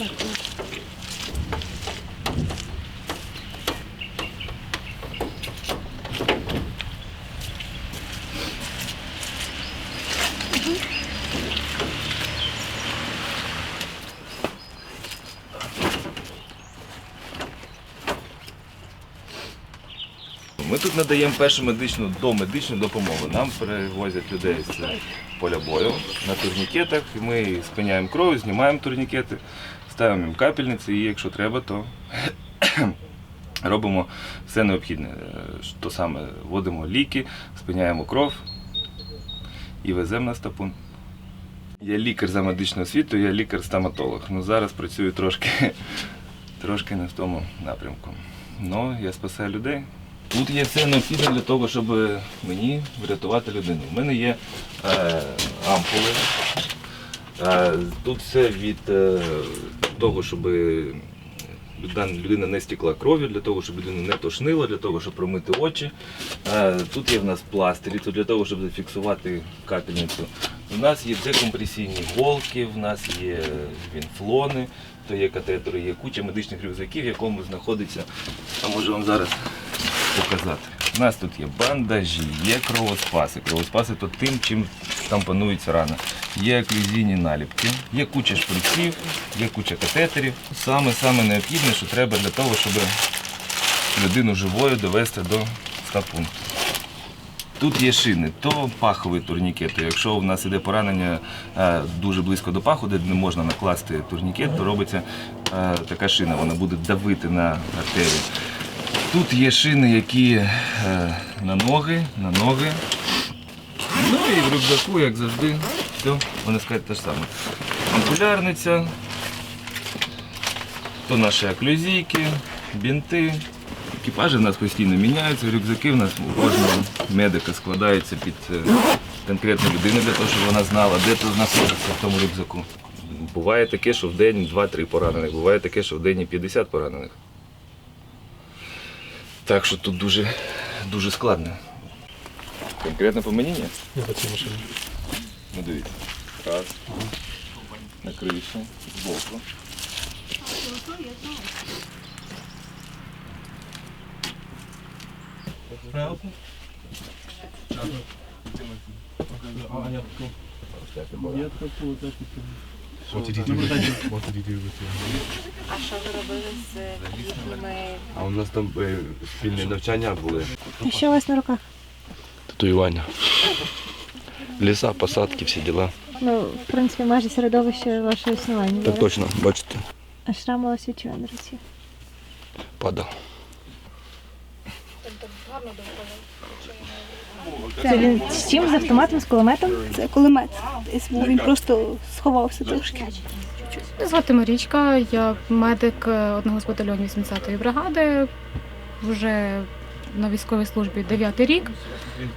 Ми тут надаємо першу медичну домедичну допомогу. Нам перевозять людей з поля бою на турнікетах. Ми спиняємо кров, знімаємо турнікети, ставимо їм капельниці, і якщо треба, то робимо все необхідне. Е, То саме вводимо ліки, спиняємо кров і веземо на стапун. Я лікар за медичною освітою, я лікар-стоматолог. Ну, зараз працюю трошки, трошки не в тому напрямку. Ну, я спасаю людей. Тут є все необхідне для того, щоб мені врятувати людину. У мене є е, ампули. Е, тут все від е, того, щоб людина, людина не стікла кров'ю, для того, щоб людину не тошнило, для того, щоб промити очі. Е, тут є в нас пластирі, тут для того, щоб зафіксувати капельницю. У нас є декомпресійні голки, в нас є вінфлони, то є катетери, є куча медичних рюкзаків, в якому знаходиться, а можу вам зараз показати. У нас тут є бандажі, є кровоспаси. Кровоспаси то тим, чим там панується рана. Є оклюзійні наліпки, є куча шприців, є куча катетерів. Саме саме необхідне, що треба для того, щоб людину живою довести до стапункту. Тут є шини, то паховий турнікет. Якщо в нас іде поранення е, дуже близько до паху, де не можна накласти турнікет, то робиться е, така шина, вона буде давити на артерію. Тут є шини, які е, на ноги, на ноги. Ну і в рюкзаку, як завжди, все, вони скажуть те ж саме. Ампулярниця, то наші оклюзійки, бінти. Екіпажі в нас постійно міняються, рюкзаки в нас у кожного медика складаються під е, конкретну людину для того, щоб вона знала, де то знаходиться в тому рюкзаку. Буває таке, що в день 2-3 поранених, буває таке, що в день 50 поранених. Так що тут дуже, дуже складно. Конкретно по мені ні? Я по цій машині. Ну дивіться. Раз. На криші, збоку. What did he do with you? What did he do with you? А що ви робили з їхніми А у нас там е, спільні навчання були. І що у вас на руках? Татуювання. Ліса, посадки, всі діла. Ну, в принципі, майже середовище вашого існування. Так зараз. точно, бачите, А шрам у вас від чого на руці? падав. Це він з чим? З автоматом, з кулеметом? Це кулемет. Він просто сховався трошки. Мене звати Марічка, я медик е, одного з батальйонів 80-ї бригади. Вже на військовій службі 9 рік,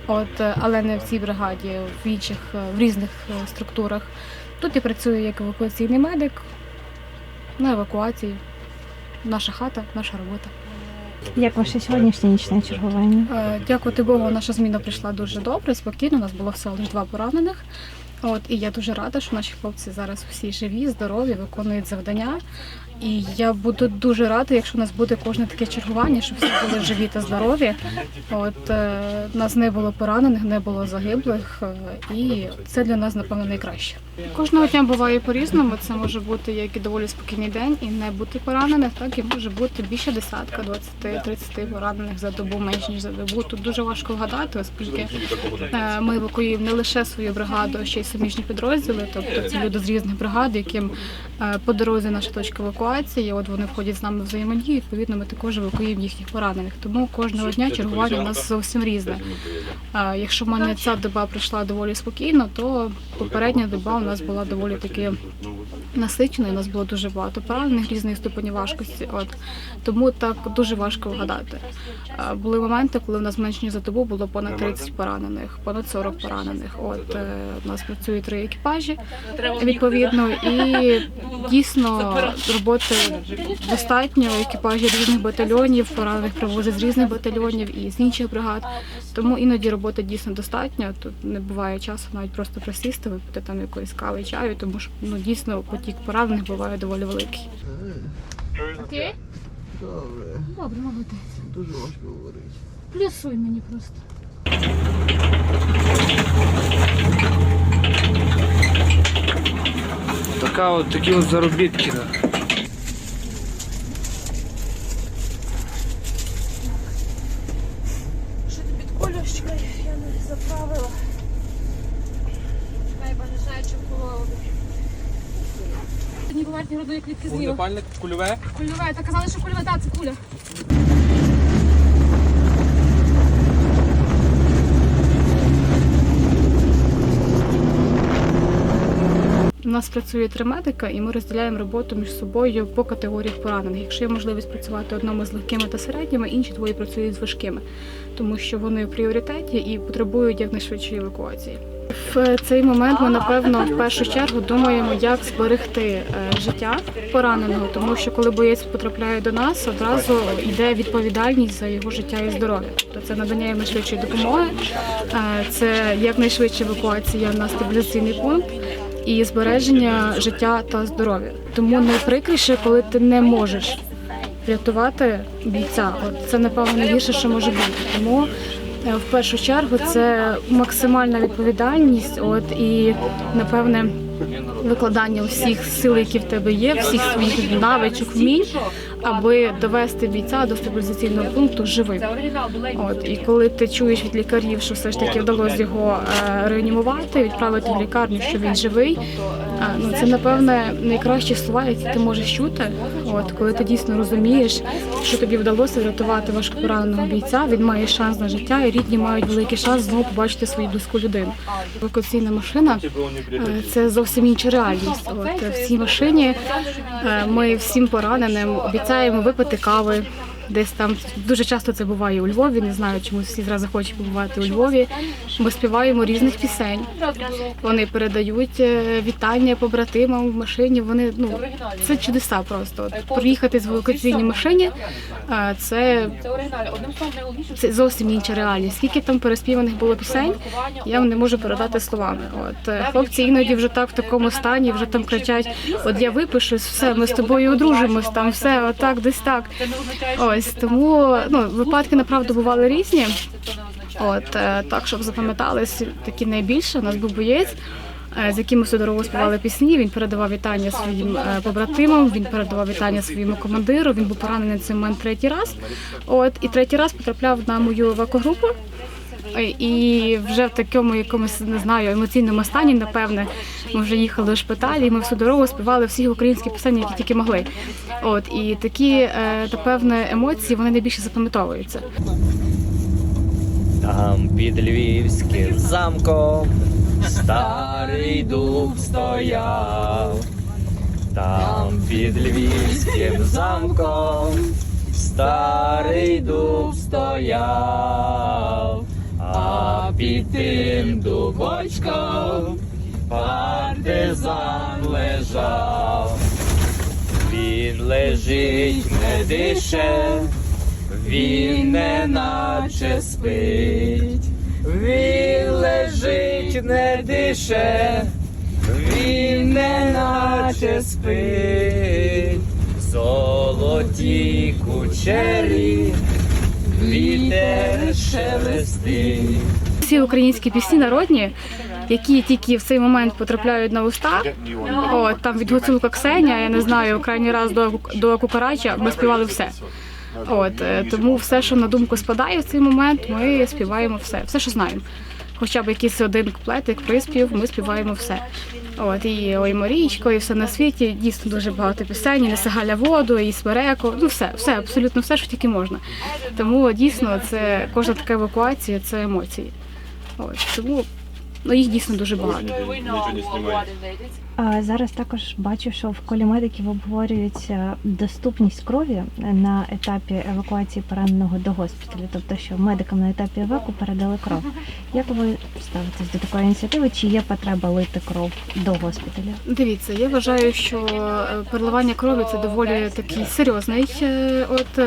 от, е, але не в цій бригаді, в інших, е, в різних структурах. Тут я працюю як евакуаційний медик на евакуації. Наша хата, наша робота. Як ваше сьогоднішнє нічне чергування? Е, Дякувати Богу, наша зміна прийшла дуже добре, спокійно. У нас було всього лише два поранених. От і я дуже рада, що наші хлопці зараз всі живі, здорові, виконують завдання. І я буду дуже рада, якщо у нас буде кожне таке чергування, щоб всі були живі та здорові. От е, нас не було поранених, не було загиблих, е, і це для нас напевно найкраще. Кожного дня буває по-різному. Це може бути як і доволі спокійний день, і не бути поранених, так і може бути більше десятка, 20-30 поранених за добу, менш ніж за добу. Тут дуже важко вгадати, оскільки е, ми евакуюємо не лише свою бригаду, а ще й суміжні підрозділи. Тобто це люди з різних бригад, яким е, по дорозі наша точка евакуації. От вони входять з нами в взаємодію. Відповідно, ми також евакуюємо їхніх поранених. Тому кожного дня чергування у нас зовсім різне. Якщо в мене ця доба пройшла доволі спокійно, то попередня доба у нас була доволі таки насиченою. У нас було дуже багато поранених різної ступені важкості. От тому так дуже важко вгадати. Були моменти, коли в нас менш ніж за добу було понад 30 поранених, понад 40 поранених. От е, у нас працює три екіпажі відповідно, і дійсно робота. Роботи достатньо. Екіпажі різних батальйонів, поранених привозять з різних батальйонів і з інших бригад. Тому іноді роботи дійсно достатньо. Тут не буває часу навіть просто присісти, випити там якоїсь кави, чаю, тому що ну дійсно потік поранених буває доволі великий. Добре. Добре, молодець. Дуже важко говорити. Плюсуй мені просто. Така от, такі от заробітки. Да. Що ти під колюшечкою? Я не заправила. Чекай, бо не знаю, чи було. Ні, клітки з'їла. Вогнепальник, кульове. Кульове, та казали, що кульове, так, це куля. У нас працює три медика, і ми розділяємо роботу між собою по категоріях поранених. Якщо є можливість працювати одному з легкими та середніми, інші двоє працюють з важкими, тому що вони в пріоритеті і потребують якнайшвидшої евакуації. В цей момент ми напевно в першу чергу думаємо, як зберегти е, життя пораненого, тому що коли боєць потрапляє до нас, одразу йде відповідальність за його життя і здоров'я. Тобто це надання якнайшвидшої допомоги, е, це якнайшвидша евакуація на стабілізаційний пункт і збереження життя та здоров'я. Тому найприкріше, коли ти не можеш врятувати бійця. От це напевно найгірше, що може бути. Тому в першу чергу це максимальна відповідальність. От і напевне. Викладання усіх сил, які в тебе є, всіх своїх навичок, вмінь, аби довести бійця до стабілізаційного пункту живим. От і коли ти чуєш від лікарів, що все ж таки вдалося його е, реанімувати, відправити в лікарню, що він живий. Ну це напевне найкращі слова, які ти можеш чути. От коли ти дійсно розумієш, що тобі вдалося врятувати важкопораненого бійця, він має шанс на життя, і рідні мають великий шанс знову побачити свою близьку людину. Евакуаційна машина е, це зовсім інша реальність. От в цій машині е, ми всім пораненим обіцяємо випити кави. Десь там дуже часто це буває у Львові. Не знаю, чому всі зразу хочуть побувати у Львові. Ми співаємо різних пісень. Вони передають е, вітання побратимам в машині. Вони ну це чудеса просто. От, приїхати з евакуаційній машині. е, Це, це зовсім інша реальність. Скільки там переспіваних було пісень, я не можу передати словами. От е, хлопці іноді вже так в такому стані, вже там кричать: от я випишусь, все, ми з тобою одружимось, там все, отак, десь так. Ось тому ну випадки направду бували різні. От е, так, щоб запам'ятались такі найбільше. У нас був боєць. е, З яким ми всю дорогу співали пісні, він передавав вітання своїм е, побратимам, він передавав вітання своєму командиру. Він був поранений цей момент третій раз. От і третій раз потрапляв на мою евакогрупу. І вже в такому якомусь не знаю емоційному стані, напевне, ми вже їхали в шпиталі, і ми всю дорогу співали всі українські пісені, які тільки могли. От і такі, е, напевне, емоції вони найбільше запам'ятовуються. Там під львівським замком старий дуб стояв. Там під львівським замком старий дуб стояв, а під тим дубочком партизан лежав. Він лежить, не дише, він не наче спить, він лежить, не дише, він не наче спить, золоті кучері, вітер шелестить. Всі українські пісні народні, які тільки в цей момент потрапляють на уста. От там від Гуцулка Ксеня, я не знаю, крайній раз до до Кукарача ми співали все. От е, тому все, що на думку спадає в цей момент, ми співаємо все, все, що знаємо. Хоча б якийсь один куплетик, приспів, ми співаємо все. От і ой Марічко, і все на світі. Дійсно дуже багато пісень, і «Неси воду, і Смереко. Ну все, все, абсолютно все, що тільки можна. Тому дійсно це кожна така евакуація це емоції. От тому ну їх дійсно дуже багато. А зараз також бачу, що в колі медиків обговорюється доступність крові на етапі евакуації пораненого до госпіталю, тобто що медикам на етапі еваку передали кров. Як ви ставитесь до такої ініціативи? Чи є потреба лити кров до госпіталя? Дивіться, я вважаю, що е, переливання крові це доволі такий серйозний е, от.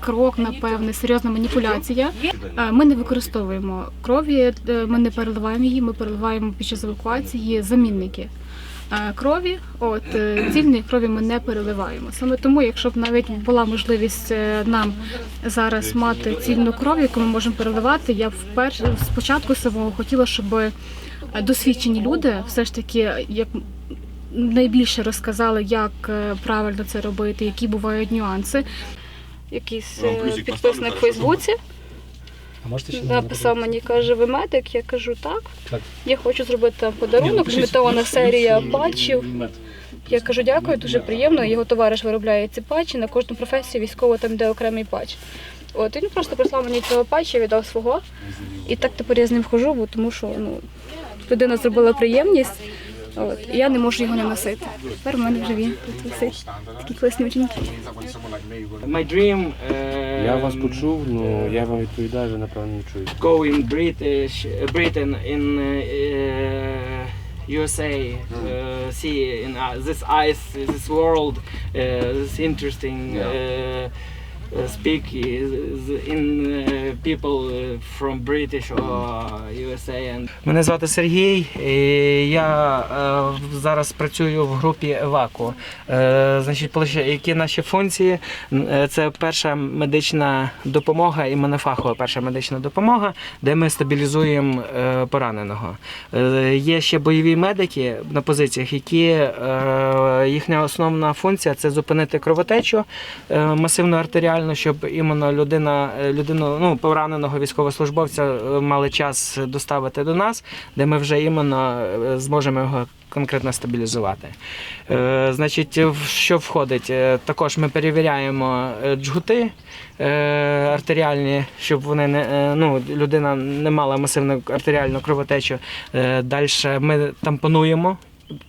Крок, напевне, серйозна маніпуляція. Е, Ми не використовуємо крові, е, ми не переливаємо її, ми переливаємо під час евакуації замінники е, крові. От цільної крові ми не переливаємо. Саме тому, якщо б навіть була можливість нам зараз мати цільну кров, яку ми можемо переливати, я б вперше спочатку самого хотіла, щоб досвідчені люди все ж таки як найбільше розказали, як правильно це робити, які бувають нюанси. Якийсь е, підписник в Фейсбуці А можете ще написав мені, каже, ви медик. Я кажу, так. Так. Я хочу зробити там подарунок, лімітована серія патчів. Я кажу, дякую, дуже приємно. Його товариш виробляє ці патчі. На кожну професію військово там де окремий патч. От він просто прислав мені цього патча, віддав свого. І так тепер я з ним хожу, бо тому що ну, людина зробила приємність. От, і я не можу його не носити. Тепер в мене вже він тут висить. Такі класні ученики. My dream uh, Я вас почув, ну я вам відповідаю, ви напевно не чуєте. go in British, Britain in uh, USA, uh, see in uh, this ice, this world, uh, this interesting uh, speak is in uh, people uh, from British or USA. And Мене звати Сергій. і Я е, зараз працюю в групі Еваку. Е, значить, які наші функції? Е, Це перша медична допомога і фахова перша медична допомога, де ми стабілізуємо е, пораненого. Е, є ще бойові медики на позиціях, які е, їхня основна функція це зупинити кровотечу е, масивну артеріальну, щоб іменно людина, е, людину, ну, пораненого військовослужбовця е, мали час доставити до нас, де ми вже іменно е, зможемо його конкретно стабілізувати. Е, значить, що входить? Також ми перевіряємо джгути е, артеріальні, щоб вони не ну, людина не мала масивну артеріальну кровотечу. Е, Далі ми тампонуємо.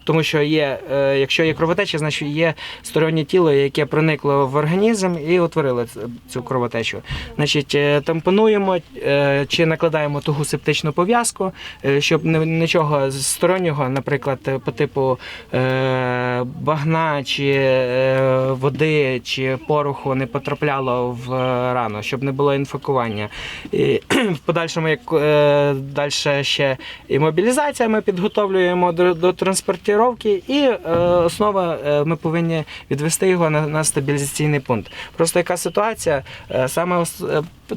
Тому що є, е, якщо є кровотеча, значить є стороннє тіло, яке проникло в організм і утворило цю кровотечу. Значить, е, тампонуємо е, чи накладаємо тугу септичну пов'язку, щоб ні- нічого стороннього, наприклад, по типу багна чи води чи пороху не потрапляло в рану, щоб не було інфікування. І в подальшому, як далі ще і мобілізація, ми підготовлюємо до, до транспортування, і е, основа е, ми повинні відвести його на, стабілізаційний пункт. Просто яка ситуація? Е, саме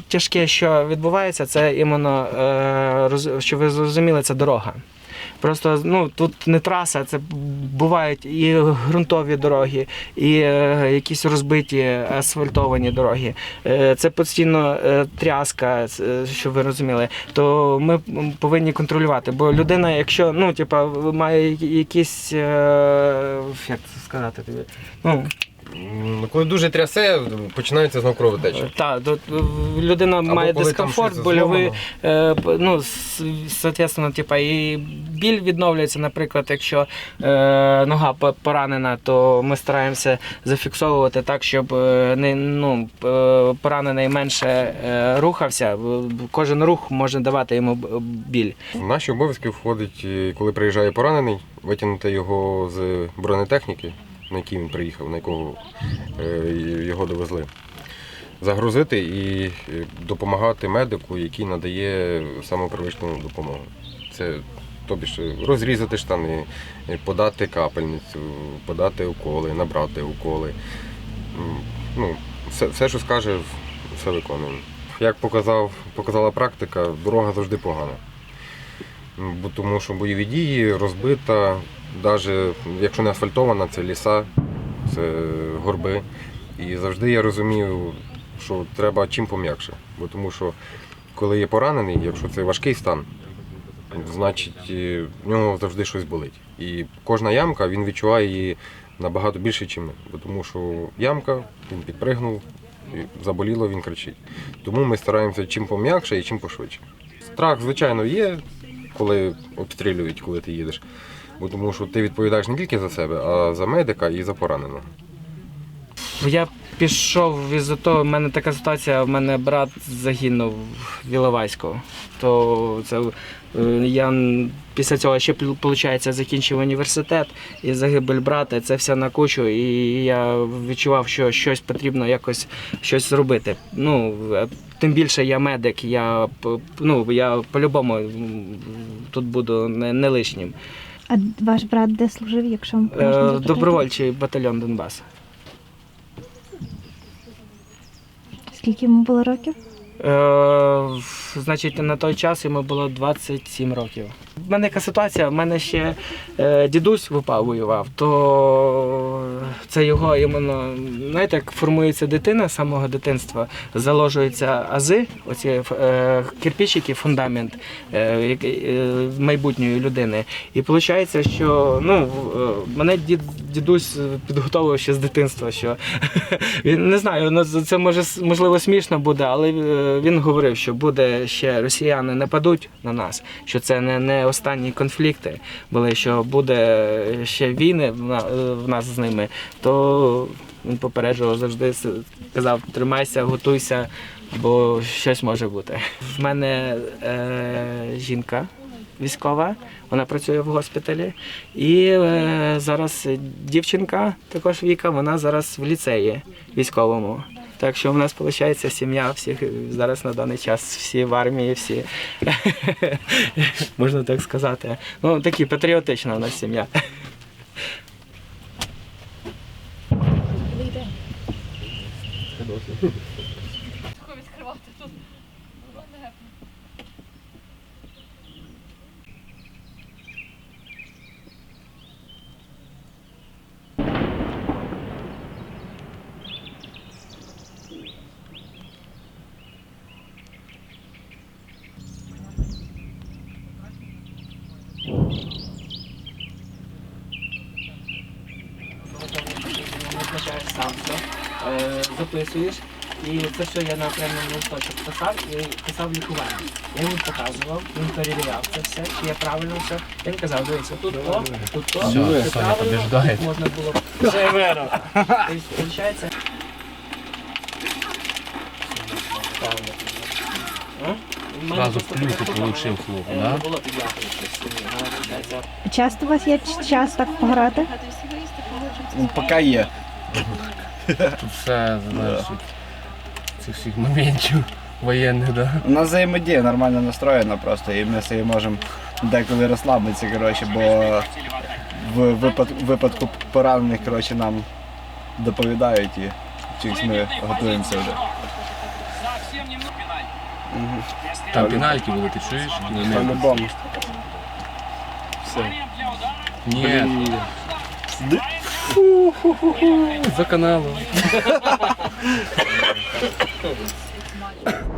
тяжке, що відбувається, це іменно, роз- щоб ви зрозуміли, це дорога. Просто ну тут не траса, це бувають і ґрунтові дороги, і е, якісь розбиті асфальтовані дороги. Е, це постійно е, тряска, щоб ви розуміли. То ми повинні контролювати. Бо людина, якщо ну, типа, має якісь, як це сказати тобі, ну, Коли дуже трясе, починається знов кровотеча. та, то, е, людина має коли там дискомфорт, щось больовий, е, ну, с- соответственно, типа, і біль відновлюється, наприклад, якщо е, нога по- поранена, то ми стараємося зафіксовувати так, щоб е, не, ну, е, поранений менше е, рухався. Кожен рух може давати йому б- біль. В наші обов'язки входить, е, коли приїжджає поранений, витягнути його з бронетехніки, на якій він приїхав, на якого е, його довезли. Загрузити і е, допомагати медику, який надає самопривичну допомогу. Це тобі ж розрізати штани, е, подати капельницю, подати уколи, набрати уколи. Ну, все, все, що скаже, все виконуємо. Як показав, показала практика, дорога завжди погана. Тому що бойові дії розбита, навіть якщо не асфальтована, це ліса, це горби. І завжди я розумію, що треба чим пом'якше. Бо тому що коли є поранений, якщо це важкий стан, значить е, в нього завжди щось болить. І кожна ямка він відчуває її набагато більше, ніж ми. Бо тому що ямка, він підпригнув, і заболіло, він кричить. Тому ми стараємося чим пом'якше і чим пошвидше. Страх, звичайно, є, коли обстрілюють, коли ти їдеш. Бо тому що ти відповідаєш не тільки за себе, а за медика і за пораненого. Я пішов із-за того, в мене така ситуація, в мене брат загинув в Іловайську. То це е, я після цього ще виходить, закінчив університет і загибель брата, це все на кучу. І я відчував, що щось потрібно якось щось зробити. Ну, е, тим більше я медик, я, ну, я по-любому тут буду не лишнім. А ваш брат де служив, якщо можна Е, запитати? добровольчий батальйон Донбас. Скільки йому було років? Е, значить, на той час йому було 27 років. У мене яка ситуація, в мене ще е, дідусь в УПА воював, то це його іменно, знаєте, як формується дитина з самого дитинства, заложуються ази, оці е, кирпичики, фундамент е, е, майбутньої людини. І виходить, що ну, е, мене дід, дідусь підготовив ще з дитинства, що він не знаю, ну, це може можливо смішно буде, але е, він говорив, що буде ще росіяни нападуть на нас, що це не, не останні конфлікти були, що буде ще війни в на- в нас з ними, то він попереджував завжди, казав, тримайся, готуйся, бо щось може бути. В мене е, жінка військова, вона працює в госпіталі. І е, зараз дівчинка, також Віка, вона зараз в ліцеї військовому. Так що в нас виходить сім'я всіх зараз на даний час всі в армії, всі можна так сказати. Ну такі патріотична у нас сім'я. Записуєш. І це все я на окремому листочок писав і писав лікування. Я йому показував, він перевіряв це все, чи я правильно все. Він казав, дивіться, тут то, тут то, Все, правильно, тут можна було. Все вірно. Тобто, виходить, правильно. А? В мене Зразу плюхи получив хлоп, е, да? Часто у вас є час так пограти? Ну, поки є. Тут все залежить цих всіх моментів воєнних, да. У нас взаємодія нормально настроєна просто, і ми собі можемо деколи розслабитися, коротше, бо в випад, випадку поранених коротше, нам доповідають і чимось ми готуємося вже. Мгм. Там пенальті були, ти чуєш? Не, не. По-любому. Все. Ні. За каналом.